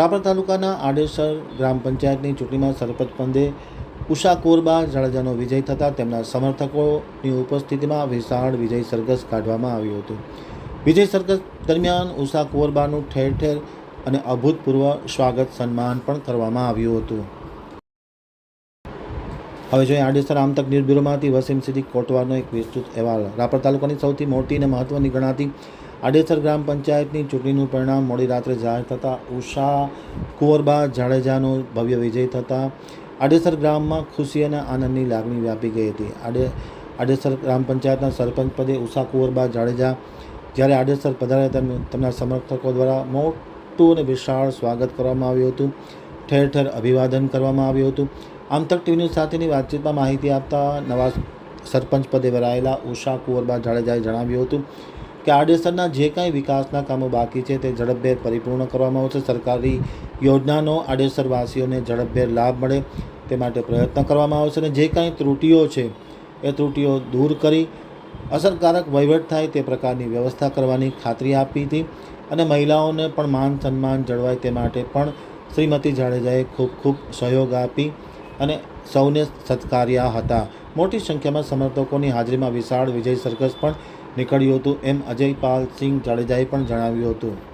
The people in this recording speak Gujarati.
રાપર તાલુકાના આડેસર ગ્રામ પંચાયતની ચૂંટણીમાં સરપંચ પંદે ઉષા કોરબા જાડેજાનો વિજય થતાં તેમના સમર્થકોની ઉપસ્થિતિમાં વિશાળ વિજય સરઘસ કાઢવામાં આવ્યું હતું. વિજય સરઘસ દરમિયાન ઉષા કોરબાનું ઠેર ઠેર અને અભૂતપૂર્વ સ્વાગત સન્માન પણ કરવામાં આવ્યું હતું. હવે જોઈએ આડેસર આમતક ન્યૂઝ બ્યુરોમાંથી વસીમ સિદ્દીક કોટવાનો એક વિસ્તૃત અહેવાલ. રાપર તાલુકાની સૌથી મોટી અને મહત્વની ગણાતી આડેસર ગ્રામ પંચાયતની ચૂંટણીનું પરિણામ મોડી રાત્રે જાહેર થતાં ઉષા કુંવરબા જાડેજાનો ભવ્ય વિજય થતાં આડેસર ગ્રામમાં ખુશી અને આનંદની લાગણી વ્યાપી ગઈ હતી. આડે, આડેસર ગ્રામ પંચાયતના સરપંચ પદે ઉષા કુંવરબા જાડેજા જ્યારે આડેસર પધાર્યા તેમ, તેમના સમર્થકો દ્વારા મોટું અને વિશાળ સ્વાગત કરવામાં આવ્યું હતું. ઠેર ઠેર અભિવાદન કરવામાં આવ્યું હતું. આમતક ટીવી ન્યૂઝ સાથેની વાતચીતમાં માહિતી આપતા નવા સરપંચ પદે વરાયેલા ઉષા કુંવરબા જાડેજાએ જણાવ્યું હતું કે આડેસરના જે કાંઈ વિકાસના કામો બાકી છે તે ઝડપભેર પરિપૂર્ણ કરવામાં આવશે. સરકારી યોજનાનો આડેસરવાસીઓને ઝડપભેર લાભ મળે તે માટે પ્રયત્ન કરવામાં આવશે અને જે કાંઈ ત્રુટીઓ છે એ ત્રુટીઓ દૂર કરી અસરકારક વહીવટ થાય તે પ્રકારની વ્યવસ્થા કરવાની ખાતરી આપી હતી અને મહિલાઓને પણ માન સન્માન જળવાય તે માટે પણ શ્રીમતી જાડેજાએ ખૂબ ખૂબ સહયોગ આપી અને સૌને સત્કાર્યા હતા. મોટી સંખ્યામાં સમર્થકોની હાજરીમાં વિશાળ વિજય સરઘસ પણ નીકળ્યું હતું. એમ અજયપાલ સિંહ જાડેજાએ પણ જણાવ્યું હતું.